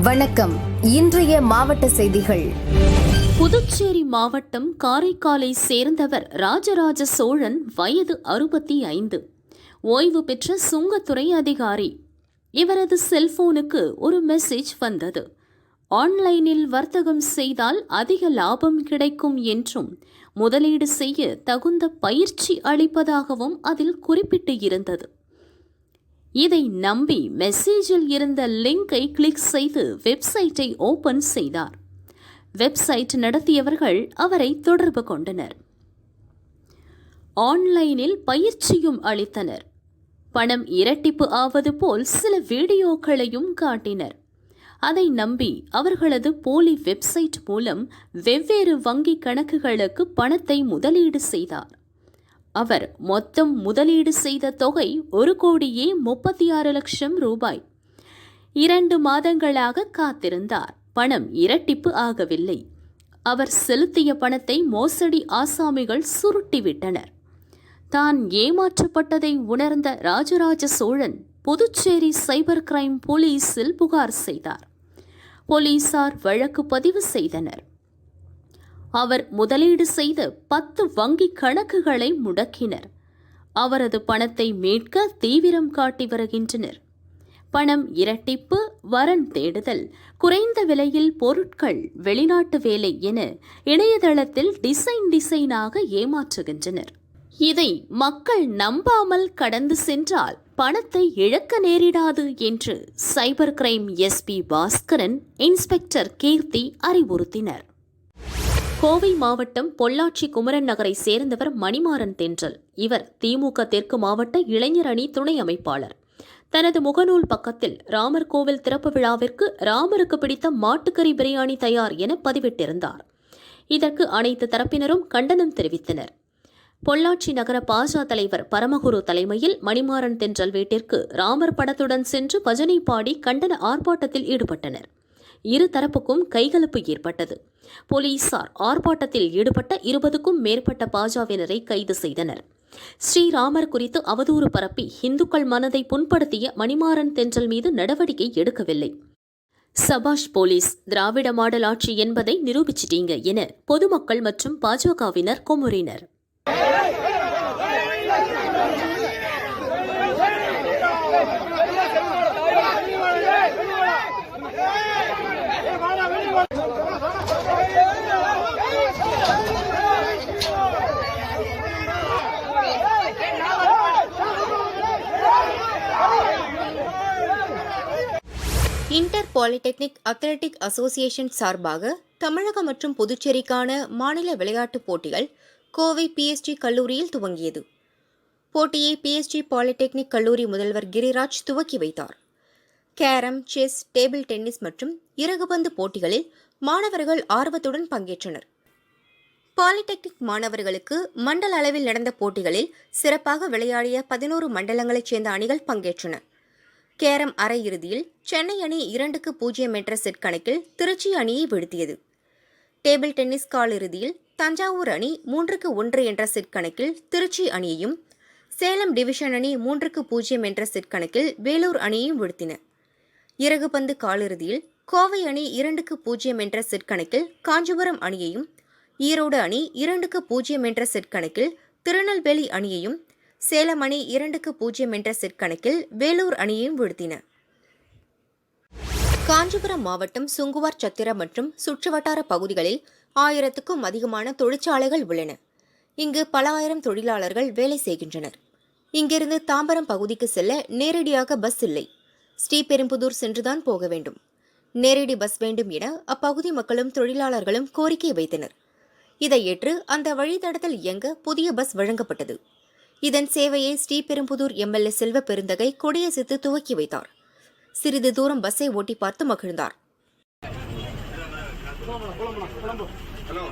வணக்கம். இன்றைய மாவட்ட செய்திகள். புதுச்சேரி மாவட்டம் காரைக்காலை சேர்ந்தவர் ராஜராஜ சோழன் வயது அறுபத்தி ஐந்து. ஓய்வு பெற்ற சுங்கத்துறை அதிகாரி. இவரது செல்போனுக்கு ஒரு மெசேஜ் வந்தது. ஆன்லைனில் வர்த்தகம் செய்தால் அதிக லாபம் கிடைக்கும் என்றும் முதலீடு செய்ய தகுந்த பயிற்சி அளிப்பதாகவும் அதில் குறிப்பிட்டு இருந்தது. இதை நம்பி மெசேஜில் இருந்த லிங்கை கிளிக் செய்து வெப்சைட்டை ஓபன் செய்தார். வெப்சைட் நடத்தியவர்கள் அவரை தொடர்பு கொண்டனர். ஆன்லைனில் பயிற்சியும் அளித்தனர். பணம் இரட்டிப்பு ஆவது போல் சில வீடியோக்களையும் காட்டினர். அதை நம்பி அவர்களது போலி வெப்சைட் மூலம் வெவ்வேறு வங்கிக் கணக்குகளுக்கு பணத்தை முதலீடு செய்தார். அவர் மொத்தம் முதலீடு செய்த தொகை ஒரு கோடியே முப்பத்தி ஆறு லட்சம் ரூபாய். இரண்டு மாதங்களாக காத்திருந்தார். பணம் இரட்டிப்பு ஆகவில்லை. அவர் செலுத்திய பணத்தை மோசடி ஆசாமிகள் சுருட்டிவிட்டனர். தான் ஏமாற்றப்பட்டதை உணர்ந்த ராஜராஜ சோழன் புதுச்சேரி சைபர் கிரைம் போலீஸில் புகார் செய்தார். போலீசார் வழக்கு பதிவு செய்தனர். அவர் முதலீடு செய்த பத்து வங்கி கணக்குகளை முடக்கினர். அவரது பணத்தை மீட்க தீவிரம் காட்டி வருகின்றனர். பணம் இரட்டிப்பு வரன் தேடுதல் குறைந்த விலையில் பொருட்கள் வெளிநாட்டு வேலை என இணையதளத்தில் டிசைன் டிசைனாக ஏமாற்றுகின்றனர். இதை மக்கள் நம்பாமல் கடந்து சென்றால் பணத்தை இழக்க நேரிடாது என்று cyber crime SP Baskaran inspector Keerthi அறிவுறுத்தினர். கோவை மாவட்டம் பொள்ளாச்சி குமரன் நகரை சேர்ந்தவர் மணிமாறன் தென்றல். இவர் திமுக தெற்கு மாவட்ட இளைஞர் அணி துணை அமைப்பாளர். தனது முகநூல் பக்கத்தில் ராமர் கோவில் திறப்பு விழாவிற்கு ராமருக்கு பிடித்த மாட்டுக்கறி பிரியாணி தயார் என பதிவிட்டிருந்தார். இதற்கு அனைத்து தரப்பினரும் கண்டனம் தெரிவித்தனர். பொள்ளாச்சி நகர பாஜ தலைவர் பரமகுரு தலைமையில் மணிமாறன் தென்றல் வீட்டிற்கு ராமர் படத்துடன் சென்று பஜனை பாடி கண்டன ஆர்ப்பாட்டத்தில் ஈடுபட்டனர். இரு தரப்புக்கும் கைகலப்பு ஏற்பட்டது. போலீசார் ஆர்ப்பாட்டத்தில் ஈடுபட்ட இருபதுக்கும் மேற்பட்ட பாஜவினரை கைது செய்தனர். ஸ்ரீராமர் குறித்து அவதூறு பரப்பி இந்துக்கள் மனதை புண்படுத்திய மணிமாறன் தென்றல் மீது நடவடிக்கை எடுக்கவில்லை. சபாஷ் போலீஸ் திராவிட மாடல் ஆட்சி என்பதை நிரூபிச்சிட்டீங்க என பொதுமக்கள் மற்றும் பாஜகவினர் குமுறினர். இன்டர் பாலிடெக்னிக் அத்லெட்டிக் அசோசியேஷன் சார்பாக தமிழகம் மற்றும் புதுச்சேரிக்கான மாநில விளையாட்டுப் போட்டிகள் கோவை பிஎஸ்டி கல்லூரியில் துவங்கியது. போட்டியை பிஎஸ்டி பாலிடெக்னிக் கல்லூரி முதல்வர் கிரிராஜ் துவக்கி வைத்தார். கேரம் செஸ் டேபிள் டென்னிஸ் மற்றும் இறகுபந்து போட்டிகளில் மாணவர்கள் ஆர்வத்துடன் பங்கேற்றனர். பாலிடெக்னிக் மாணவர்களுக்கு மண்டல அளவில் நடந்த போட்டிகளில் சிறப்பாக விளையாடிய பதினோரு மண்டலங்களைச் சேர்ந்த அணிகள் பங்கேற்றன. கேரம் அரையிறுதியில் சென்னை அணி இரண்டுக்கு பூஜ்ஜியம் என்ற செட் கணக்கில் திருச்சி அணியை வீழ்த்தியது. டேபிள் டென்னிஸ் காலிறுதியில் தஞ்சாவூர் அணி மூன்றுக்கு ஒன்று என்ற செட் கணக்கில் திருச்சி அணியையும் சேலம் டிவிஷன் அணி மூன்றுக்கு பூஜ்ஜியம் என்ற செட் கணக்கில் வேலூர் அணியையும் வீழ்த்தின. இறகுபந்து காலிறுதியில் கோவை அணி இரண்டுக்கு பூஜ்ஜியம் என்ற செட் கணக்கில் காஞ்சிபுரம் அணியையும் ஈரோடு அணி இரண்டுக்கு பூஜ்ஜியம் என்ற செட் கணக்கில் திருநெல்வேலி அணியையும் சேலம் அணி இரண்டுக்கு பூஜ்ஜியம் என்ற செட் கணக்கில் வேலூர் அணியையும் வீழ்த்தின. காஞ்சிபுரம் மாவட்டம் சுங்குவார் சத்திரம் மற்றும் சுற்றுவட்டார பகுதிகளில் ஆயிரத்துக்கும் அதிகமான தொழிற்சாலைகள் உள்ளன. இங்கு பல ஆயிரம் தொழிலாளர்கள் வேலை செய்கின்றனர். இங்கிருந்து தாம்பரம் பகுதிக்கு செல்ல நேரடியாக பஸ் இல்லை. ஸ்ரீபெரும்புதூர் சென்றுதான் போக வேண்டும். நேரடி பஸ் வேண்டும் என அப்பகுதி மக்களும் தொழிலாளர்களும் கோரிக்கை வைத்தனர். இதை ஏற்று அந்த வழித்தடத்தில் இயங்க புதிய பஸ் வழங்கப்பட்டது. இதன் சேவையை ஸ்ரீபெரும்புதூர் எம்எல்ஏ செல்வ பெருந்தகை கொடியசித்து துவக்கி வைத்தார். சிறிது தூரம் பஸ்ஸை ஓட்டி பார்த்து மகிழ்ந்தார். ஹலோ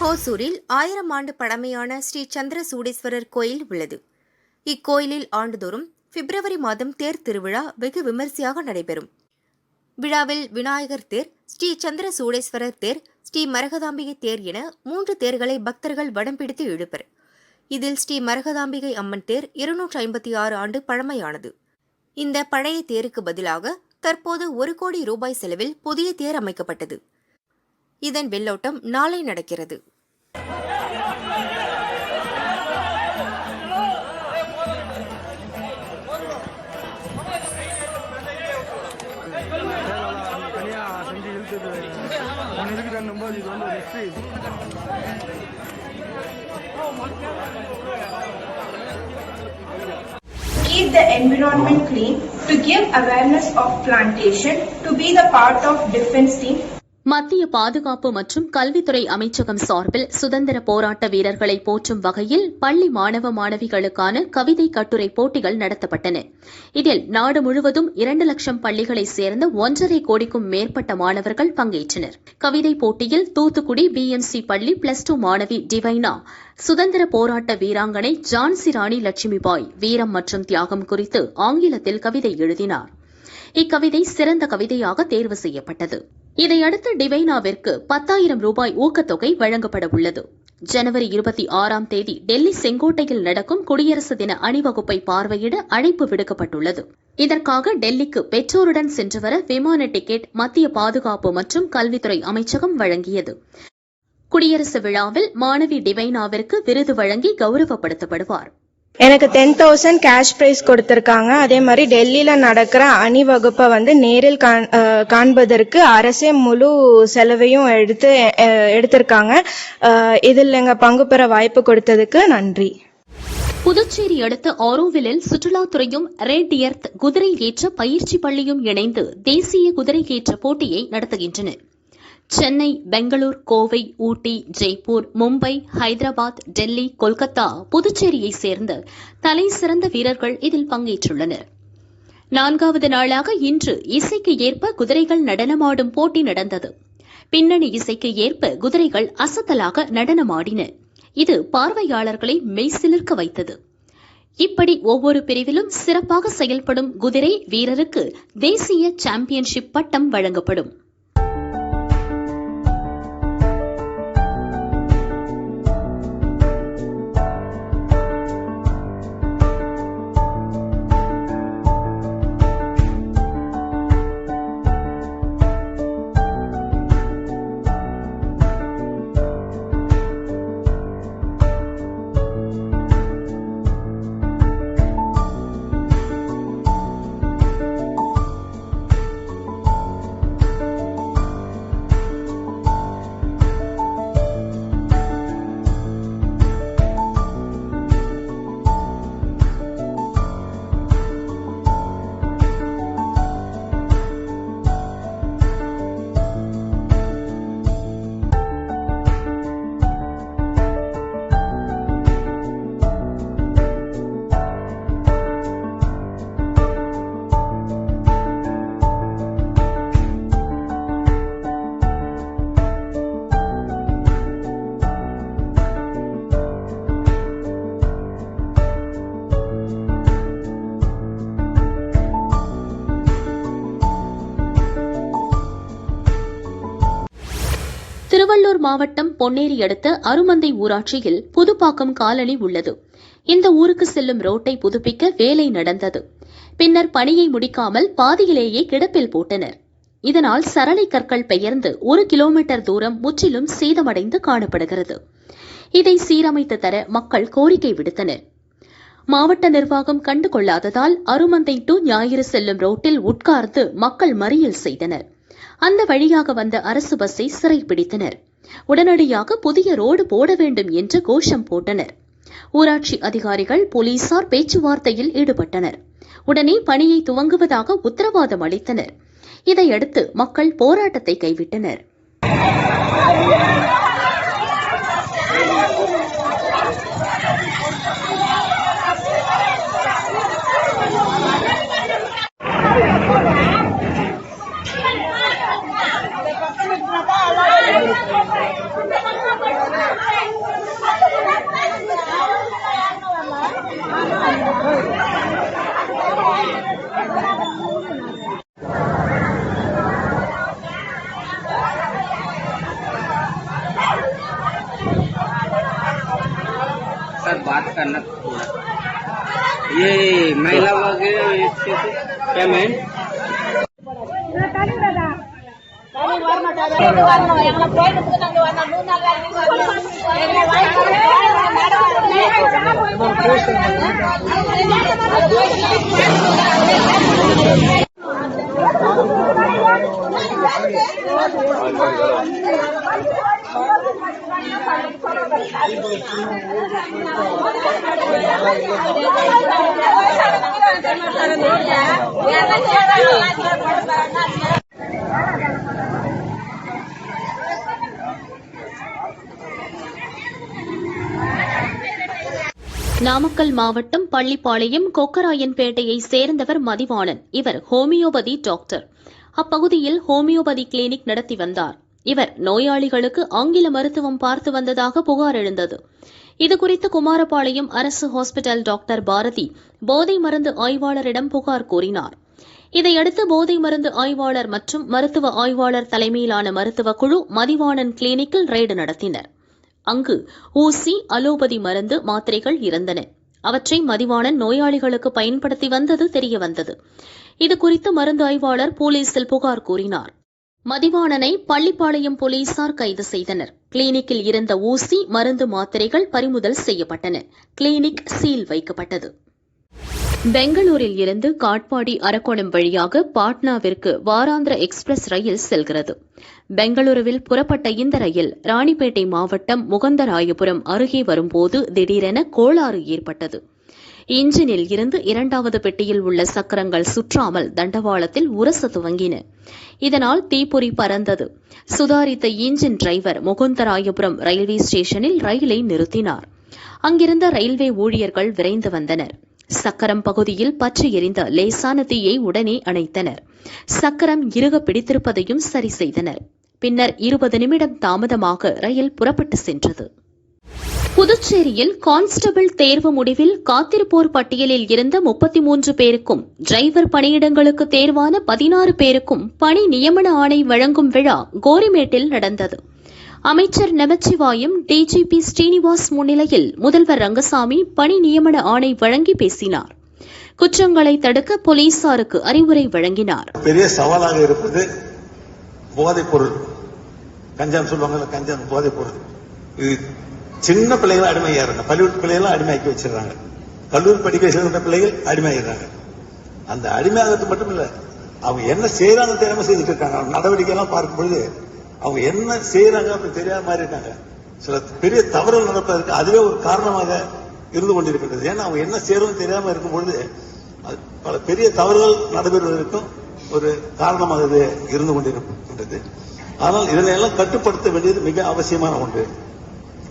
ஹோசூரில் ஆயிரம் ஆண்டு பழமையான ஸ்ரீ சந்திர சூடேஸ்வரர் கோயில் உள்ளது. இக்கோயிலில் ஆண்டுதோறும் பிப்ரவரி மாதம் தேர் திருவிழா வெகு விமரிசையாக நடைபெறும். விழாவில் விநாயகர் தேர் ஸ்ரீ சந்திர சூடேஸ்வரர் தேர் ஸ்ரீ மரகதாம்பிகை தேர் என மூன்று தேர்களை பக்தர்கள் வடம் பிடித்து இழுப்பர் இதில் ஸ்ரீ மரகதாம்பிகை அம்மன் தேர் இருநூற்றி ஐம்பத்தி ஆறு ஆண்டு பழமையானது. இந்த பழைய தேருக்கு பதிலாக தற்போது ஒரு கோடி ரூபாய் செலவில் புதிய தேர் அமைக்கப்பட்டது. இதன் வெள்ளோட்டம் நாளை நடக்கிறது. தனியா செஞ்சு இழுத்துட்டு ஒன்று இருக்குதுன்னும் போது இது வந்து ஒரு history keep the environment clean, to give awareness of plantation, to be the part of defense team, மத்திய பாதுகாப்பு மற்றும் கல்வித்துறை அமைச்சகம் சார்பில் சுதந்திர போராட்ட வீரர்களை போற்றும் வகையில் பள்ளி மாணவ மாணவிகளுக்கான கவிதை கட்டுரை போட்டிகள் நடத்தப்பட்டன. இதில் நாடு முழுவதும் இரண்டு லட்சம் பள்ளிகளைச் சேர்ந்த ஒன்றரை கோடிக்கும் மேற்பட்ட மாணவர்கள் பங்கேற்றனர். கவிதை போட்டியில் தூத்துக்குடி பிஎம்சி பள்ளி பிளஸ் டூ மாணவி டிவைனா சுதந்திர போராட்ட வீராங்கனை ஜான்சி ராணி லட்சுமிபாய் வீரம் மற்றும் தியாகம் குறித்து ஆங்கிலத்தில் கவிதை எழுதினார். இக்கவிதை சிறந்த கவிதையாக தேர்வு செய்யப்பட்டது. இதையடுத்து டிவைனாவிற்கு பத்தாயிரம் ரூபாய் ஊக்கத்தொகை வழங்கப்பட உள்ளது. ஜனவரி இருபத்தி ஆறாம் தேதி டெல்லி செங்கோட்டையில் நடக்கும் குடியரசு தின அணிவகுப்பை பார்வையிட அழைப்பு விடுக்கப்பட்டுள்ளது. இதற்காக டெல்லிக்கு பெற்றோருடன் சென்று வர விமான டிக்கெட் மத்திய பாதுகாப்பு மற்றும் கல்வித்துறை அமைச்சகம் வழங்கியது. குடியரசு விழாவில் மாணவி டிவைனாவிற்கு விருது வழங்கி கௌரவப்படுத்தப்படுவார். எனக்கு டென் தௌசண்ட் கேஷ் ப்ரைஸ் கொடுத்துருக்காங்க. அதே மாதிரி டெல்லியில் நடக்கிற அணிவகுப்பை வந்து நேரில் காண்- காண்பதற்கு அரசே முழு செலவையும் எடுத்து எடுத்திருக்காங்க. இதில் எங்கள் பங்கு பெற வாய்ப்பு கொடுத்ததுக்கு நன்றி. புதுச்சேரி அடுத்த ஆரோவிலில் சுற்றுலாத்துறையும் ரெட் எர்த் குதிரை ஏற்ற பயிற்சி பள்ளியும் இணைந்து தேசிய குதிரை ஏற்ற போட்டியை நடத்துகின்றன. சென்னை பெங்களூர் கோவை ஊட்டி ஜெய்ப்பூர் மும்பை ஹைதராபாத் டெல்லி கொல்கத்தா புதுச்சேரியைச் சேர்ந்த தலை சிறந்த வீரர்கள் இதில் பங்கேற்றுள்ளனர். நான்காவது நாளாக இன்று இசைக்கு ஏற்ப குதிரைகள் நடனமாடும் போட்டி நடந்தது. பின்னணி இசைக்கு ஏற்ப குதிரைகள் அசத்தலாக நடனமாடின. இது பார்வையாளர்களை மெய்சிலிர்க்க வைத்தது. இப்படி ஒவ்வொரு பிரிவிலும் சிறப்பாக செயல்படும் குதிரை வீரருக்கு தேசிய சாம்பியன்ஷிப் பட்டம் வழங்கப்படும். திருவள்ளூர் மாவட்டம் பொன்னேரி அடுத்த அருமந்தை ஊராட்சியில் புதுப்பாக்கம் காலனி உள்ளது. இந்த ஊருக்கு செல்லும் ரோட்டை புதுப்பிக்க வேலை நடந்தது. பின்னர் பணியை முடிக்காமல் பாதியிலேயே கிடப்பில் போட்டனர். இதனால் சரளை கற்கள் பெயர்ந்து ஒரு கிலோமீட்டர் தூரம் முற்றிலும் சேதமடைந்து காணப்படுகிறது. இதை சீரமைத்து தர மக்கள் கோரிக்கை விடுத்தனர். மாவட்ட நிர்வாகம் கண்டுகொள்ளாததால் அருமந்தை டு ஞாயிறு செல்லும் ரோட்டில் உட்கார்ந்து மக்கள் மறியல் செய்தனர். அந்த வழியாக வந்த அரசு பஸ்ஸை சிறைப்பிடித்தனர் உடனடியாக புதிய ரோடு போட வேண்டும் என்று கோஷம் போட்டனர். ஊராட்சி அதிகாரிகள் போலீசார் பேச்சுவார்த்தையில் ஈடுபட்டனர். உடனே பணியை துவங்குவதாக உத்தரவாதம் அளித்தனர். இதையடுத்து மக்கள் போராட்டத்தை கைவிட்டனர். करना होगा ये महिला वर्ग पेमेंट நாமக்கல் மாவட்டம் பள்ளிப்பாளையம் கொக்கராயன்பேட்டையை சேர்ந்தவர் மதிவாணன். இவர் ஹோமியோபதி டாக்டர். அப்பகுதியில் ஹோமியோபதி கிளினிக் நடத்தி வந்தார். இவர் நோயாளிகளுக்கு ஆங்கில மருத்துவம் பார்த்து வந்ததாக புகார் எழுந்தது. இதுகுறித்து குமாரபாளையம் அரசு ஹாஸ்பிட்டல் டாக்டர் பாரதி போதை மருந்து ஆய்வாளரிடம் புகார் கூறினார். இதையடுத்து போதை மருந்து ஆய்வாளர் மற்றும் மருத்துவ ஆய்வாளர் தலைமையிலான மருத்துவ குழு மதிவாணன் கிளினிக்கில் ரெய்டு நடத்தினர். அங்கு ஊசி அலோபதி மருந்து மாத்திரைகள் இருந்தன. அவற்றை மதிவாணன் நோயாளிகளுக்கு பயன்படுத்தி வந்தது தெரியவந்தது. இதுகுறித்து மருந்து ஆய்வாளர் போலீசில் புகார் கூறினார். மதிவாணனை பள்ளிப்பாளையம் போலீசார் கைது செய்தனர். கிளினிக்கில் இருந்த ஊசி மருந்து மாத்திரைகள் பறிமுதல் செய்யப்பட்டன. கிளினிக் சீல் வைக்கப்பட்டது. பெங்களூரில் இருந்து காட்பாடி அரக்கோணம் வழியாக பாட்னாவிற்கு வாராந்திர எக்ஸ்பிரஸ் ரயில் செல்கிறது. பெங்களூருவில் புறப்பட்ட இந்த ரயில் ராணிப்பேட்டை மாவட்டம் முகந்தராயபுரம் அருகே வரும்போது திடீரென கோளாறு ஏற்பட்டது. இன்ஜினில் இருந்து இரண்டாவது பெட்டியில் உள்ள சக்கரங்கள் சுற்றாமல் தண்டவாளத்தில் உரச துவங்கின. இதனால் தீப்பொறி பறந்தது. சுதாரித்த இன்ஜின் டிரைவர் முகுந்தராயபுரம் ரயில்வே ஸ்டேஷனில் ரயிலை நிறுத்தினார். அங்கிருந்த ரயில்வே ஊழியர்கள் விரைந்து வந்தனர். சக்கரம் பகுதியில் பற்றி எரிந்த லேசான தீயை உடனே அணைத்தனர். சக்கரம் இறுக பிடித்திருப்பதையும் சரி செய்தனர். பின்னர் இருபது நிமிடம் தாமதமாக ரயில் புறப்பட்டு சென்றது. புதுச்சேரியில் கான்ஸ்டபிள் தேர்வு முடிவில் காத்திருப்போர் பட்டியலில் இருந்த முப்பத்தி மூன்று பேருக்கும் டிரைவர் பணியிடங்களுக்கு தேர்வான பதினாறு பேருக்கும் பணி நியமன ஆணை வழங்கும் விழா கோரிமேட்டில் நடந்தது. அமைச்சர் நமச்சிவாயம் டிஜிபி ஸ்ரீனிவாஸ் முன்னிலையில் முதல்வர் ரங்கசாமி பணி நியமன ஆணை வழங்கி பேசினார். குற்றங்களை தடுக்க போலீசாருக்கு அறிவுரை வழங்கினார். பெரிய சவாலாக இருப்பது போதைப் பொருள். கஞ்சான்னு கஞ்சான் போதைப் பொருள். இது சின்ன பிள்ளைகள் அடிமையாகிறாங்க பள்ளிக்கூட பிள்ளைகளும் அடிமையாக்கி வச்சிடறாங்க. கல்லூரி படிக்க சேர்ந்த பிள்ளைகள் அடிமையாகிறாங்க அந்த அடிமையாகிறது மட்டும் இல்லை அவங்க என்ன செய்யறாங்க தெரியாம செஞ்சுட்டு இருக்காங்க. நடவடிக்கை எல்லாம் பார்க்கும் பொழுது அவங்க என்ன செய்யறாங்க அப்படி தெரியாத மாதிரி இருக்காங்க. சில பெரிய தவறுகள் நடப்பதற்கு அதுவே ஒரு காரணமாக இருந்து கொண்டிருக்கின்றது. ஏன்னா அவங்க என்ன செய்யறதுன்னு தெரியாம இருக்கும் பொழுது அது பல பெரிய தவறுகள் நடைபெறுவதற்கும் ஒரு காரணமாக இது இருந்து கொண்டிருக்கின்றது. ஆனால் இதனை எல்லாம் கட்டுப்படுத்த வேண்டியது மிக அவசியமான ஒன்று.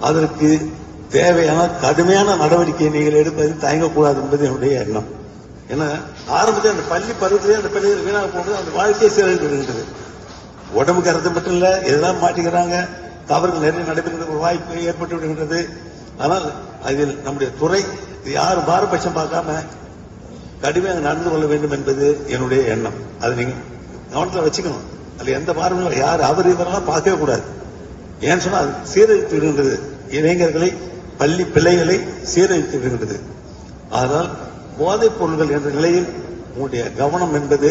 அதற்கு தேவையான கடுமையான நடவடிக்கையை நீங்கள் எடுப்பது தயங்கக்கூடாது என்பது என்னுடைய எண்ணம். ஏன்னா ஆரம்பத்தில் அந்த பள்ளி பருவத்திலே அந்த பிள்ளைகள் வீணாக போகும்போது அந்த வாழ்க்கையை சீரழிக்கிறது உடம்புக்கு கருத்து மட்டும் இல்ல எதெல்லாம் மாட்டிக்கிறாங்க தவறுகள் நிறைய நடைபெறுகிற ஒரு வாய்ப்பு ஏற்பட்டு விடுகின்றது. ஆனால் அதில் நம்முடைய துறை யாரும் பாரபட்சம் பார்க்காம கடுமையாக நடந்து கொள்ள வேண்டும் என்பது என்னுடைய எண்ணம். அதை நீங்க கவனத்தில் வச்சுக்கணும். அதுல எந்த பாரமும் யார் அவர் இவரெல்லாம் பார்க்கவே கூடாது. ஏன்னு சொன்னால் அது சீரழித்து விடுகின்றது இளைஞர்களை பள்ளி பிள்ளைகளை சீரழித்து விடுகின்றது அதனால் போதைப் பொருள்கள் என்ற நிலையில் உங்களுடைய கவனம் என்பது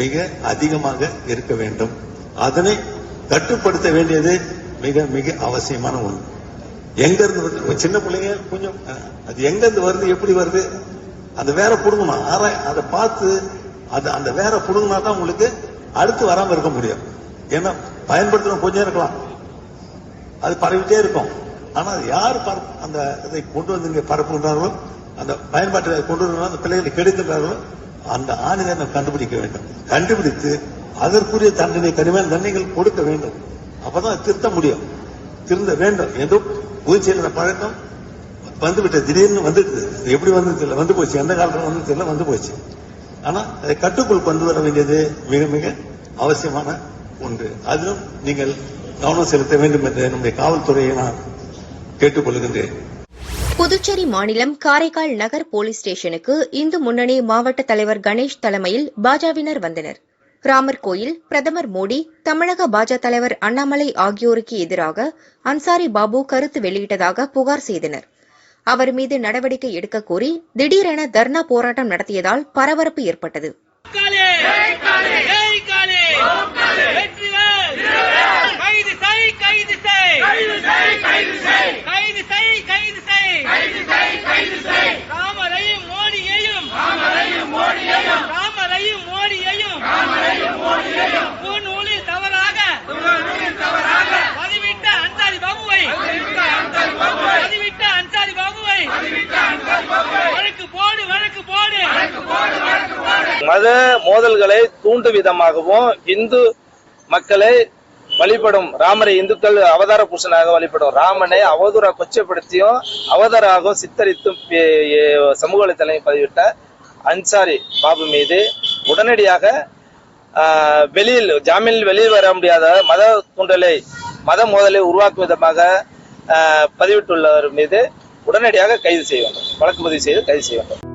மிக அதிகமாக இருக்க வேண்டும். அதனை கட்டுப்படுத்த வேண்டியது மிக மிக அவசியமான ஒன்று. எங்கேருந்து வருது சின்ன பிள்ளைங்க கொஞ்சம் அது எங்கேருந்து வருது எப்படி வருது? அந்த வேற புடுங்கணும். ஆராய் அதை பார்த்து அது அந்த வேற புடுங்கினா தான் உங்களுக்கு அடுத்து வராமல் இருக்க முடியும். ஏன்னா பயன்படுத்தணும் கொஞ்சம் இருக்கலாம். அது பரவிட்டே இருக்கும். ஆனா அது யார் அந்த இதை கொண்டு வந்து இங்கே பரப்புகின்றார்களோ அந்த பயன்பாட்டை கொண்டு வந்து அந்த பிள்ளைகளை கெடுக்கின்றார்களோ அந்த ஆணினை நாம் கண்டுபிடிக்க வேண்டும். கண்டுபிடித்து அதற்குரிய தண்டனை கடுமையான தண்டனைகள் கொடுக்க வேண்டும். அப்பதான் திருத்த முடியும். திருந்த வேண்டும். ஏதோ புதுச்சேரியில் பழக்கம் வந்துவிட்ட திடீர்னு வந்துட்டு எப்படி வந்தது தெரியல. வந்து போச்சு. எந்த காலத்தில் வந்து தெரியல. வந்து போச்சு. ஆனா அதை கட்டுக்குள் கொண்டு வர வேண்டியது மிக மிக அவசியமான ஒன்று. அதிலும் நீங்கள் கவனம் செலுத்த வேண்டும் என்று நம்முடைய காவல்துறையை நான் கேட்டுக்கொள்கின்றேன். புதுச்சேரி மாநிலம் காரைக்கால் நகர் போலீஸ் ஸ்டேஷனுக்கு இந்து முன்னணி மாவட்ட தலைவர் கணேஷ் தலைமையில் பாஜவினர் வந்தனர். ராமர் கோயில் பிரதமர் மோடி தமிழக பாஜ தலைவர் அண்ணாமலை ஆகியோருக்கு எதிராக அன்சாரி பாபு கருத்து வெளியிட்டதாக புகார் செய்தனர். அவர் மீது நடவடிக்கை எடுக்க கோரி திடீரென தர்ணா போராட்டம் நடத்தியதால் பரபரப்பு ஏற்பட்டது. செய். கைது செய் கைது செய். கைது செய் கைது செய். கைது செய் கைது செய். ராமரையும் மோடியையும். ராமரையும் மோடியையும். ராமரையும் மோடியையும். ராமரையும் மோடியையும். பூநூலில் தவறாக பூநூலில் தவறாக பதிவிட்ட அன்சாரி பாபுவை. பதிவிட்ட அன்சாரி பாபுவை. பதிவிட்ட அன்சாரி பாபுவை. பதிவிட்ட அன்சாரி பாபுவை. வழக்கு போடு வழக்கு போடு. வழக்கு போடு வழக்கு போடு. மத மோதல்களை தூண்டும் விதமாகவும் இந்து மக்களை வழிபடும் ராமரை இந்துக்கள் அவதார புருஷனாக வழிபடும் ராமனை அவதூற கொச்சப்படுத்தியும் அவதாராகவும் சித்தரித்தும் சமூக வலைத்தளம் பதிவிட்ட அன்சாரி பாபு மீது உடனடியாக ஆஹ், வெளியில் ஜாமீனில் வெளியில் வர முடியாத மத தூண்டலை மத மோதலை உருவாக்கும் விதமாக ஆஹ், பதிவிட்டுள்ளவர் மீது உடனடியாக கைது செய்ய வேண்டும். வழக்கு பதிவு செய்து கைது செய்ய வேண்டும்.